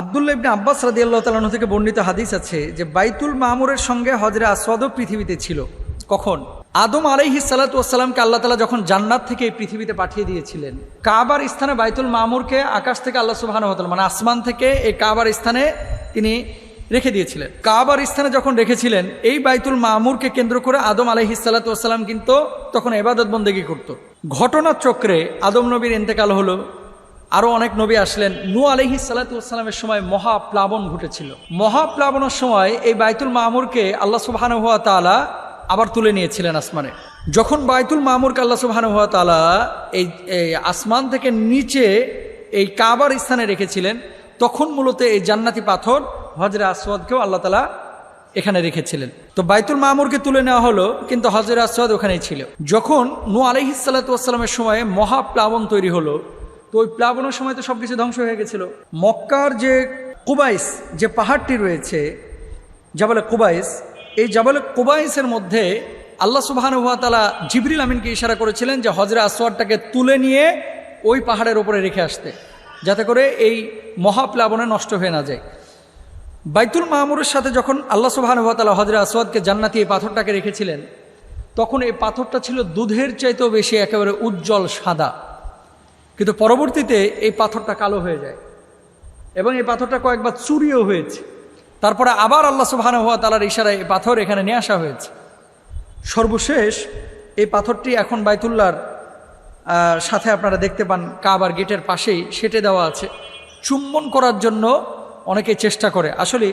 আবদুল্লাহ ইবনে আব্বাস রাদি আল্লাহ তালাহ থেকে বর্ণিত হাদিস আছে যে বাইতুল মামুরের সঙ্গে হজরে আসওয়াদও পৃথিবীতে ছিল। কখন? আদম আলাইহি সালাতামকে আল্লাহ তালা যখন জান্নাত থেকে এই পৃথিবীতে পাঠিয়ে দিয়েছিলেন, কাবার স্থানে বাইতুল মামুরকে আকাশ থেকে আল্লাহ সুবাহান হতাল মানে আসমান থেকে এই কাবার স্থানে তিনি রেখে দিয়েছিলেন। কাবার স্থানে যখন রেখেছিলেন, এই বাইতুল মামুরকে কেন্দ্র করে আদম আলাইহি সালাতাম কিন্তু তখন এবাদত বন্দেগী করত। ঘটনার চক্রে আদম নবীর ইন্তেকাল হলো আরও অনেক নবী আসলেন। নু আলহি সালাতামের সময় মহাপ্লাবন ঘটেছিল। মহাপ্লাবনের সময় এই বাইতুল মামুরকে আল্লাহ সুবাহান হুয়া তালা আবার তুলে নিয়েছিলেন আসমানে। যখন বাইতুল মামুরকে আল্লাহ সুবাহান হুয়া তালা এই আসমান থেকে নিচে এই কাবার স্থানে রেখেছিলেন, তখন মূলত এই জান্নাতি পাথর হজরে আসওয়াদকেও আল্লাহ তালা এখানে রেখেছিলেন। তো বাইতুল মামুরকে তুলে নেওয়া হলো, কিন্তু হজরে আসওয়াদ ওখানেই ছিল। যখন নু আলহি সাল্লাতামের সময় মহাপ্লাবন তৈরি হলো তো ওই প্লাবনের সময় তো সব কিছু ধ্বংস হয়ে গেছিল। মক্কার যে কুবাইস যে পাহাড়টি রয়েছে, জাবালে কুবাইস এই জাবালে কুবাইসের মধ্যে আল্লাহ সুবাহানুয়া তালা জিবরিল আমিনকে ইশারা করেছিলেন যে হজরে আসওয়ারটাকে তুলে নিয়ে ওই পাহাড়ের ওপরে রেখে আসতে, যাতে করে এই মহাপ্লাবনে নষ্ট হয়ে না যায়। বাইতুল মাহমুরের সাথে যখন আল্লাহ সুবাহানুয়া তালা হজরে আসওয়াদকে জান্নাতি এই পাথরটাকে রেখেছিলেন, তখন এই পাথরটা ছিল দুধের চাইতেও বেশি, একেবারে উজ্জ্বল সাদা। কিন্তু পরবর্তীতে এই পাথরটা কালো হয়ে যায় এবং এই পাথরটা কয়েকবার চুরিও হয়েছে। তারপরে আবার আল্লাহ সুবাহান হওয়া তালার ইশারায় এই পাথর এখানে নিয়ে আসা হয়েছে। সর্বশেষ এই পাথরটি এখন বাইতুল্লার সাথে আপনারা দেখতে পান কাবার গেটের পাশেই সেটে দেওয়া আছে। চুম্বন করার জন্য অনেকে চেষ্টা করে। আসলে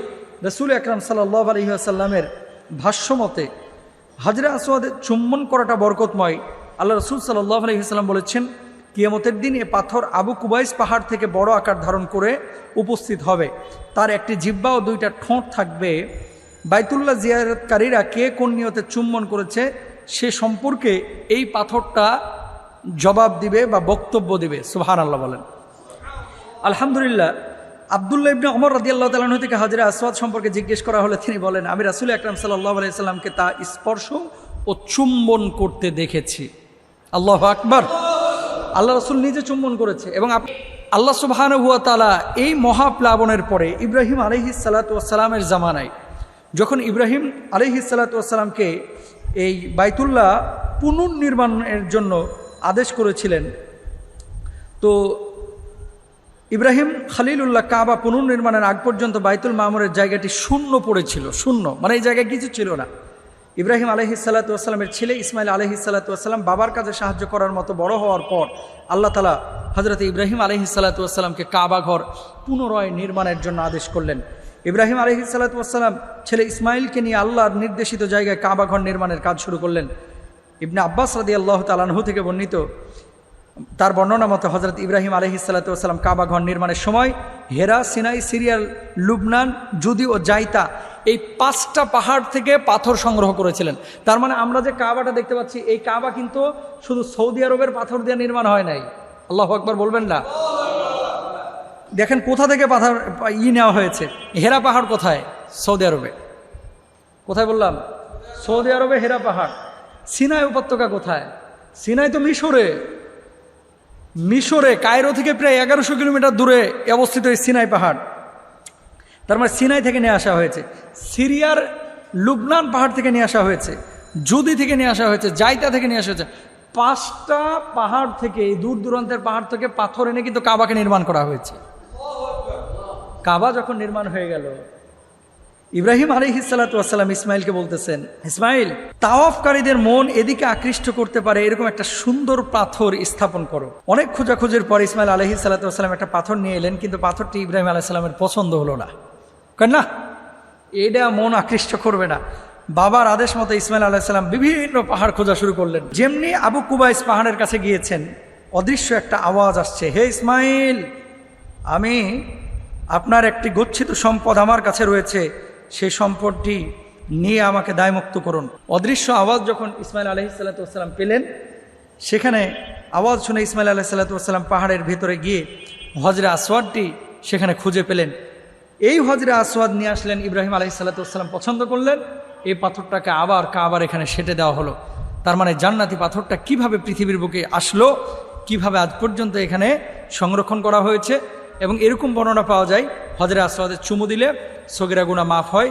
রসুল আকরাম সাল্লাহ আলহিহাসাল্লামের ভাষ্যমতে হাজরা আসওয়াদের চুম্বন করাটা বরকতময়। আল্লাহ রসুল সাল্লাহ আলহিহাল্লাম বলেছেন কিয়ামতের দিন এ পাথর আবু কুবাইস পাহাড় থেকে বড় আকার ধারণ করে উপস্থিত হবে। তার একটি জিব্বা ও দুইটা ঠোঁট থাকবে। বাইতুল্লাহ জিয়ারতকারীরা কে কোন নিয়তে চুম্বন করেছে সে সম্পর্কে এই পাথরটা জবাব দিবে বা বক্তব্য দিবে। সুহান আল্লাহ বলেন। আলহামদুলিল্লাহ, আবদুল্লাহ ইবনে অমর রাদি আল্লাহ তালাহ থেকে হাজরা আসওয়াদ সম্পর্কে জিজ্ঞেস করা হলে তিনি বলেন, আমি রাসুল আকরাম সাল্লাহ আলাইসাল্লামকে তা স্পর্শ ও চুম্বন করতে দেখেছি। আল্লাহ আকবার। আল্লাহ রসুল নিজে চুম্বন করেছে এবং আল্লাহ সুবাহান হুয়া তালা এই মহাপ্লাবনের পরে ইব্রাহিম আলহি সালাতামের জামানায় যখন ইব্রাহিম আলহি সালাতামকে এই বাইতুল্লাহ পুনর্নির্মাণের জন্য আদেশ করেছিলেন, তো ইব্রাহিম খালিলুল্লাহ কাবা পুনর্নির্মাণের আগ পর্যন্ত বাইতুল মামুরের জায়গাটি শূন্য পড়েছিল, শূন্য। মানে এই জায়গায় কিছু ছিল না। ইব্রাহিম আলহি সাল্লাতামের ছেলে ইসমাইল আলহি সাল্লাতাম বাবার কাজে সাহায্য করার মতো বড় হওয়ার পর আল্লাহ তালা হজরত ইব্রাহিম আলহি সাল্লাতামকে কাবা ঘর পুনরায় নির্মাণের জন্য আদেশ করলেন। ইব্রাহিম আলহি সাল্লাতাম ছেলে ইসমাইলকে নিয়ে আল্লাহর নির্দেশিত জায়গায় কাবা ঘর নির্মাণের কাজ শুরু করলেন। ইবনে আব্বাস রাদি আল্লাহ তালানহু থেকে বর্ণিত তার বর্ণনা মতো হজরত ইব্রাহিম আলহি সাল্লাতাম কাবা ঘর নির্মাণের সময় হেরা, সিনাই, সিরিয়াল, লুবনান জুদি ও জাইতা এই পাঁচটা পাহাড় থেকে পাথর সংগ্রহ করেছিলেন। তার মানে আমরা যে কাবাটা দেখতে পাচ্ছি, এই কাবা কিন্তু শুধু সৌদি আরবের পাথর দিয়ে নির্মাণ হয় নাই। আল্লাহ আকবর বলবেন না? দেখেন কোথা থেকে পাথর, ই নেওয়া হয়েছে? হেরা পাহাড় কোথায়? সৌদি আরবে। কোথায় বললাম? সৌদি আরবে হেরা পাহাড়। সিনাই উপত্যকা কোথায়? সিনাই তো মিশরে। মিশরে, কায়রো থেকে প্রায় এগারোশো কিলোমিটার দূরে অবস্থিত এই সিনাই পাহাড়। তার মানে সিনাই থেকে নিয়ে আসা হয়েছে। সিরিয়ার লুবনান পাহাড় থেকে নিয়ে আসা হয়েছে। জুদি থেকে নিয়ে আসা হয়েছে। জাইতা থেকে নিয়ে আসা হয়েছে। পাঁচটা পাহাড় থেকে, এই দূর দূরান্তের পাহাড় থেকে পাথর এনে কিন্তু কাবাকে নির্মাণ করা হয়েছে। কাবা যখন নির্মাণ হয়ে গেল, ইব্রাহিম আলহি সাল্লাতাম ইসমাইলকে বলতেছেন, ইসমাইল, তাওয়াফকারীদের মন এদিকে আকৃষ্ট করতে পারে, এরকম একটা সুন্দর পাথর স্থাপন করো। অনেক খোঁজাখুঁজির পর ইসমাইল আলহি সাল্লাতাম একটা পাথর নিয়ে এলেন, কিন্তু পাথরটি ইব্রাহিম আলাইসাল্লামের পছন্দ হলো না। কেন না এটা মন আকৃষ্ট করবে না। বাবার আদেশ মতো ইসমাইল আলাইসাল্লাম বিভিন্ন পাহাড় খোঁজা শুরু করলেন। যেমনি আবু কুবাইস পাহাড়ের কাছে গিয়েছেন, অদৃশ্য একটা আওয়াজ আসছে, হে ইসমাইল, আমি আপনার একটি গচ্ছিত সম্পদ আমার কাছে রয়েছে সেই সম্পদটি নিয়ে আমাকে দায়মুক্ত করুন। অদৃশ্য আওয়াজ যখন ইসমাইল আলহি সাল্লাতাম পেলেন, সেখানে আওয়াজ শুনে ইসমাইল আলাহ সাল্লাতাম পাহাড়ের ভেতরে গিয়ে হজরা আসওয়াদটি সেখানে খুঁজে পেলেন। এই হজরে আসওয়াদ নিয়ে আসলেন ইব্রাহিম আলহি সাল্লাতাম পছন্দ করলেন, এই পাথরটাকে আবার কাবার এখানে সেটে দেওয়া হলো। তার মানে জান্নাতি পাথরটা কীভাবে পৃথিবীর বুকে আসলো, কীভাবে আজ পর্যন্ত এখানে সংরক্ষণ করা হয়েছে, এবং এরকম বর্ণনা পাওয়া যায়, হজরে আসোয়াদের চুমু দিলে সগিরা গুণা মাফ হয়।